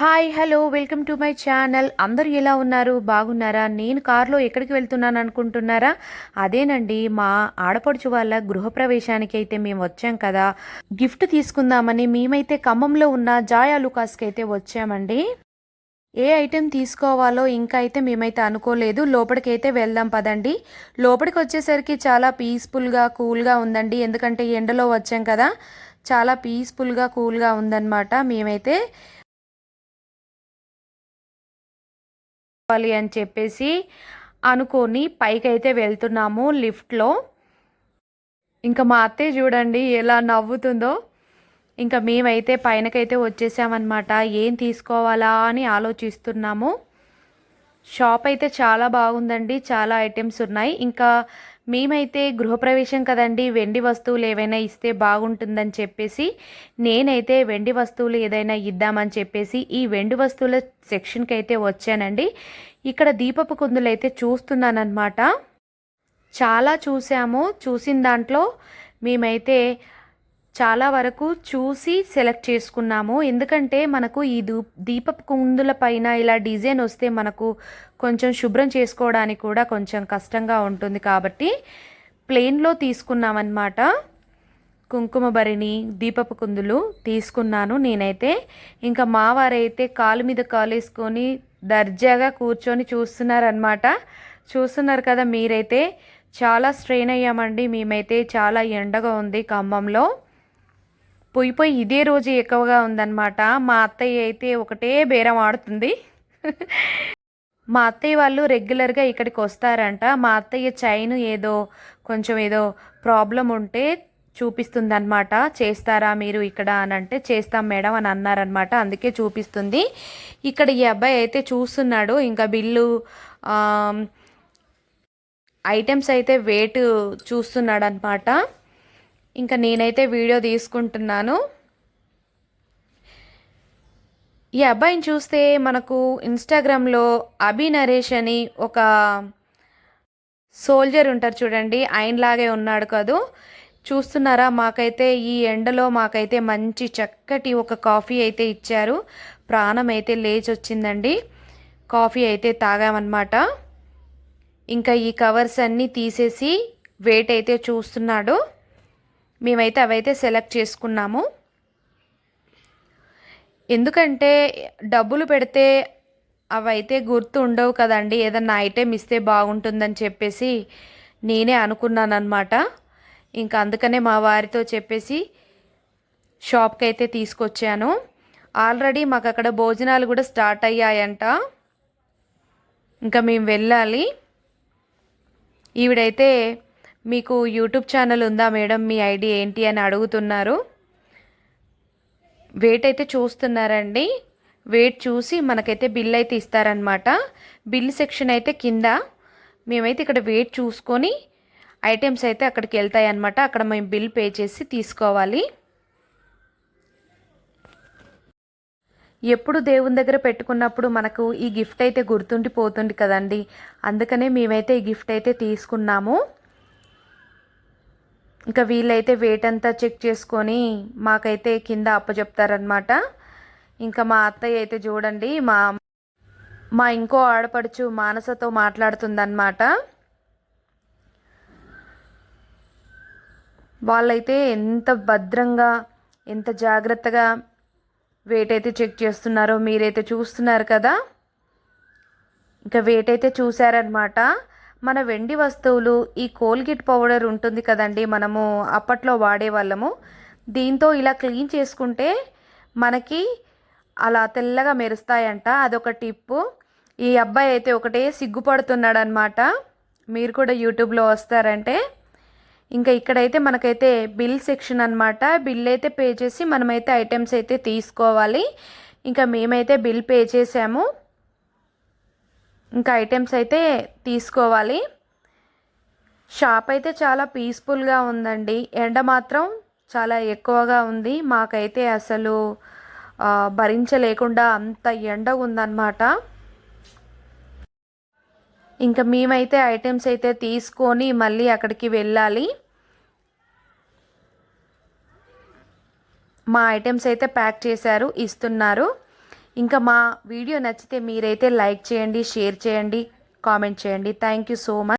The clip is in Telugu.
Hi hello welcome to my channel. అందరూ ఎలా ఉన్నారు? బాగున్నారా? నేను కారులో ఎక్కడికి వెళ్తున్నాను అనుకుంటున్నారా? అదేనండి మా ఆడపడుచు వాళ్ళ గృహప్రవేశానికి అయితే మేము వచ్చాం కదా. గిఫ్ట్ తీసుకుందామని మేమైతే ఖమ్మంలో ఉన్న జాయా లుకాస్కి అయితే వచ్చామండి. ఏ ఐటెం తీసుకోవాలో ఇంకా అయితే మేమైతే అనుకోలేదు. లోపలికి అయితే వెళ్దాం పదండి. లోపలికి వచ్చేసరికి చాలా పీస్ఫుల్గా కూల్గా ఉందండి. ఎందుకంటే ఎండలో వచ్చాం కదా. చాలా పీస్ఫుల్గా కూల్గా ఉందన్నమాట. మేమైతే కావాలి అని చెప్పేసి అనుకొని పైకైతే వెళ్తున్నాము లిఫ్ట్లో. ఇంకా మా అత్తయ్య చూడండి ఎలా నవ్వుతుందో. ఇంకా మేమైతే పైనకైతే వచ్చేసామన్నమాట. ఏం తీసుకోవాలా అని ఆలోచిస్తున్నాము. షాప్ అయితే చాలా బాగుందండి. చాలా ఐటమ్స్ ఉన్నాయి. ఇంకా మేమైతే గృహప్రవేశం కదండి వెండి వస్తువులు ఏవైనా ఇస్తే బాగుంటుందని చెప్పేసి నేనైతే వెండి వస్తువులు ఏదైనా ఇద్దామని చెప్పేసి ఈ వెండి వస్తువుల సెక్షన్కి అయితే వచ్చానండి. ఇక్కడ దీపపు కుందులు అయితే చూస్తున్నానమాట చాలా చూసాము. చూసిన దాంట్లో మేమైతే చాలా వరకు చూసి సెలెక్ట్ చేసుకున్నాము. ఎందుకంటే మనకు ఈ దూ దీపపు కుందుల పైన ఇలా డిజైన్ వస్తే మనకు కొంచెం శుభ్రం చేసుకోవడానికి కూడా కొంచెం కష్టంగా ఉంటుంది. కాబట్టి ప్లెయిన్లో తీసుకున్నామన్నమాట. కుంకుమ భరిణి దీపపు కుందులు తీసుకున్నాను నేనైతే. ఇంకా మావారైతే కాలు మీద కాలు వేసుకొని దర్జాగా కూర్చొని చూస్తున్నారనమాట చూస్తున్నారు కదా మీరైతే. చాలా స్ట్రెయిన్ అయ్యామండి. మేమైతే చాలా ఎండగా ఉంది ఖమ్మంలో. పోయి పోయి ఇదే రోజు ఎక్కువగా ఉందన్నమాట. మా అత్తయ్య అయితే ఒకటే బేరం ఆడుతుంది. మా అత్తయ్య వాళ్ళు రెగ్యులర్గా ఇక్కడికి వస్తారంట. మా అత్తయ్య చైన్ ఏదో కొంచెం ఏదో ప్రాబ్లం ఉంటే చూపిస్తుందన్నమాట. చేస్తారా మీరు ఇక్కడ అని అంటే చేస్తాం మేడం అని అన్నారనమాట అందుకే చూపిస్తుంది. ఇక్కడ ఈ అబ్బాయి అయితే చూస్తున్నాడు. ఇంకా బిల్లు ఐటమ్స్ అయితే వెయిట్ చూస్తున్నాడు అనమాట ఇంకా నేనైతే వీడియో తీసుకుంటున్నాను. ఈ అబ్బాయిని చూస్తే మనకు ఇన్స్టాగ్రామ్లో అభి నరేష్ అని ఒక సోల్జర్ ఉంటారు చూడండి. ఆయనలాగే ఉన్నాడు కదూ. చూస్తున్నారా? మాకైతే ఈ ఎండలో మాకైతే మంచి చక్కటి ఒక కాఫీ అయితే ఇచ్చారు. ప్రాణం అయితే లేచి వచ్చిందండి కాఫీ అయితే తాగామన్నమాట. ఇంకా ఈ కవర్స్ అన్నీ తీసేసి వెయిట్ అయితే చూస్తున్నాడు. మేమైతే అవైతే సెలెక్ట్ చేసుకున్నాము. ఎందుకంటే డబ్బులు పెడితే అవైతే గుర్తు ఉండవు కదండి. ఏదన్నా ఐటెం ఇస్తే బాగుంటుందని చెప్పేసి నేనే అనుకున్నాను అనమాట ఇంకా అందుకనే మా వారితో చెప్పేసి షాప్కి అయితే తీసుకొచ్చాను. ఆల్రెడీ మాకు అక్కడ భోజనాలు కూడా స్టార్ట్ అయ్యాయంట. ఇంకా మేము వెళ్ళాలి. ఈవిడైతే మీకు యూట్యూబ్ ఛానల్ ఉందా మేడం? మీ ఐడి ఏంటి అని అడుగుతున్నారు. వెయిట్ అయితే చూస్తున్నారండి. వెయిట్ చూసి మనకైతే బిల్ అయితే ఇస్తారనమాట బిల్ సెక్షన్ అయితే కింద మేమైతే ఇక్కడ వెయిట్ చూసుకొని ఐటమ్స్ అయితే అక్కడికి వెళ్తాయి అనమాట అక్కడ మేము బిల్ పే చేసి తీసుకోవాలి. ఎప్పుడు దేవుని దగ్గర పెట్టుకున్నప్పుడు మనకు ఈ గిఫ్ట్ అయితే గుర్తుండిపోతుంది కదండి. అందుకనే మేమైతే ఈ గిఫ్ట్ అయితే తీసుకున్నాము. ఇంకా వీళ్ళైతే వెయిట్ అంతా చెక్ చేసుకొని మాకైతే కింద అప్పచెప్తారనమాట ఇంకా మా అత్తయ్య అయితే చూడండి మా మా ఇంకో ఆడపడుచు మానసతో మాట్లాడుతుందన్నమాట. వాళ్ళైతే ఎంత భద్రంగా ఎంత జాగ్రత్తగా వెయిట్ అయితే చెక్ చేస్తున్నారో మీరైతే చూస్తున్నారు కదా. ఇంకా వెయిట్ అయితే చూసారనమాట మన వెండి వస్తువులు ఈ కోల్గేట్ పౌడర్ ఉంటుంది కదండి మనము అప్పట్లో వాడేవాళ్ళము. దీంతో ఇలా క్లీన్ చేసుకుంటే మనకి అలా తెల్లగా మెరుస్తాయంట. అదొక టిప్పు. ఈ అబ్బాయి అయితే ఒకటే సిగ్గుపడుతున్నాడు అనమాట మీరు కూడా యూట్యూబ్లో వస్తారంటే. ఇంకా ఇక్కడైతే మనకైతే బిల్ సెక్షన్ అనమాట బిల్ అయితే పే చేసి మనమైతే ఐటమ్స్ అయితే తీసుకోవాలి. ఇంకా మేమైతే బిల్ పే చేసాము. ఇంకా ఐటమ్స్ అయితే తీసుకోవాలి. షాప్ అయితే చాలా పీస్ఫుల్గా ఉందండి. ఎండ మాత్రం చాలా ఎక్కువగా ఉంది. మాకైతే అసలు భరించలేకుండా అంత ఎండ ఉందన్నమాట. ఇంకా మేమైతే ఐటమ్స్ అయితే తీసుకొని మళ్ళీ అక్కడికి వెళ్ళాలి. మా ఐటమ్స్ అయితే ప్యాక్ చేశారు ఇస్తున్నారు. ఇంకా మా వీడియో నచ్చితే మీరైతే లైక్ చేయండి షేర్ చేయండి కామెంట్ చేయండి. Thank you so much